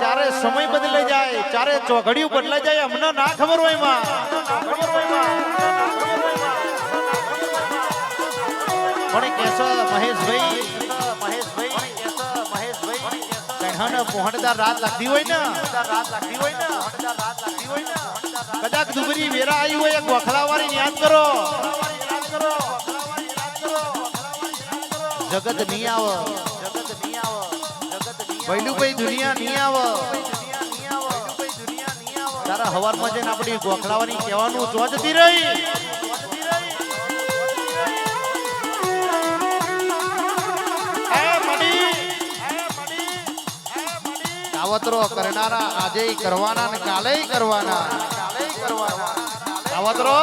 જ્યારે સમય બદલાઈ જાય, ચારે ચોઘડિયું બદલાઈ જાય, અમને ના ખબર હોયમાં પણ કેસો મહેશભાઈ મહેશભાઈ મહેશભાઈ પહોંચદાર રાત લાગતી લાગતી હોય ને. કદાચ દુબરી વેરા આવી હોય ગોખલાવાળી યાદ કરો. જગત નહીં આવ. જગત નહીં આવ જગત ભાઈ દુનિયા નહીં આવ. તારા હવારમાં જઈને આપણી ગોખલાવાની કહેવાનું જો રહી. કાવતરો કરનારા આજે કરવાના ને કાલે કરવાના. કાવતરો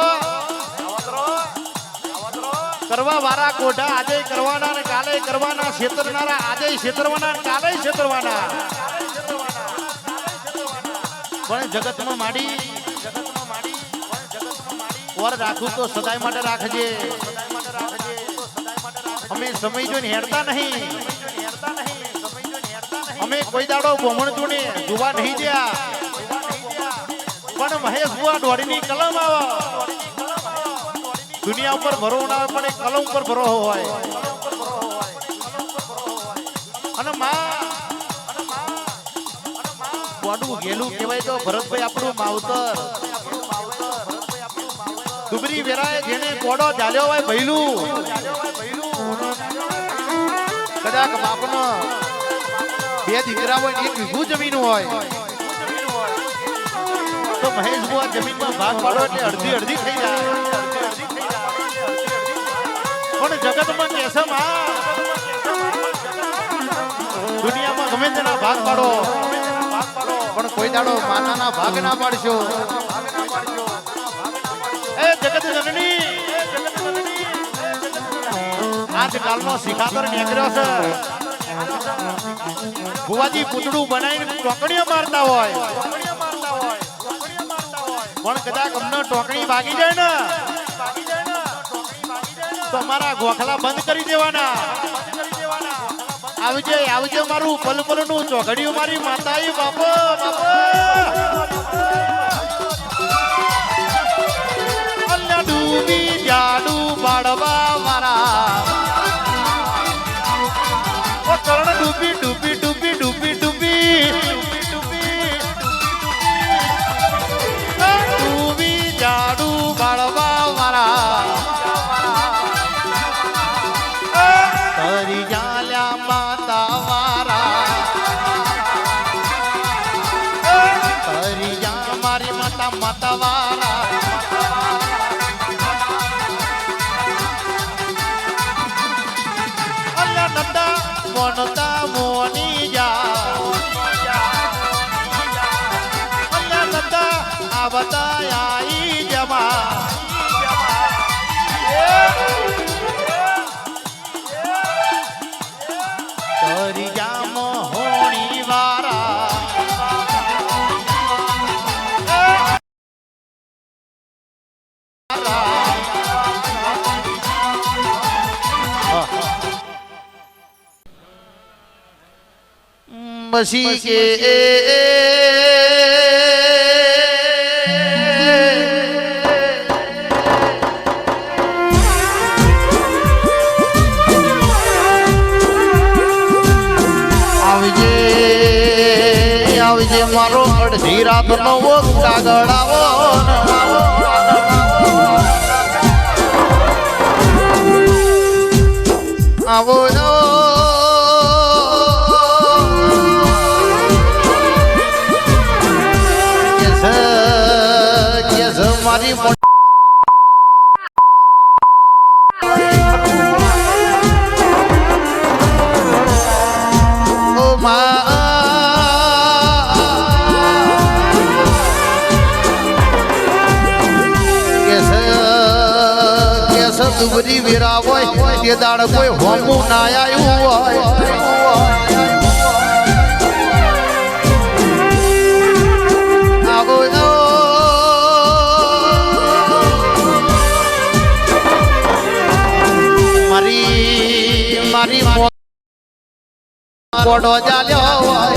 કરવા વાળા કોઢા આજે કરવાના ને કાલે કરવાના, છેતરનારા આજે છેતરવાના કાલે છેતરવાના. પણ જગતમાં માડી, વર રાખું તો સદાય માટે રાખજે. અમે સમય જોઈને હેરતા નહીં. અમે કોઈ દાડો બોમણ જોને જોવા નહીં ગયા પણ મહેશ બુઆ દોડીની કલમ આવે. દુનિયા ઉપર ભરો ના આવે પણ એ કલમ ઉપર ભરો હોય. અને માં કોડું ગેલું કહેવાય તો ભરતભાઈ આપણું માવતર. દુબરી વેરાએ જેને કોડો ચાલ્યો હોય ભૈલું. કદાચ બાપનો બે દીકરા હોય એક વીઘું જમીન હોય. તો મહેશ જમીનમાં ભાગ પાડો એટલે અડધી અડધી થઈ જાય. પણ જગતમાં કેસમાં દુનિયામાં ગમે તેના ભાગ પાડો. પણ કોઈ દાડો માનાના ભાગ ના પાડશો. એ જગત જનની. આજકાલનો શિખાતર નીકળ્યો છે. ભુવાજી પૂતળું બનાવીને ટોકણીઓ મારતા હોય. પણ કદાચ અમને ટોકણી ભાગી જાય ને. તો અમારા ગોખલા બંધ કરી દેવાના. આવજે આવજે મારું પલ પલનું ચોઘડિયું મારી માતા બાપો બાપો. આઈ જમા मसीह જામ આવજે મારો અડધી રાત નો કાગળ આવો આવો તે દાડ કોઈ હોમું ના આવ્યું હોય જો. મારી મારી મોડો ચાલ્યો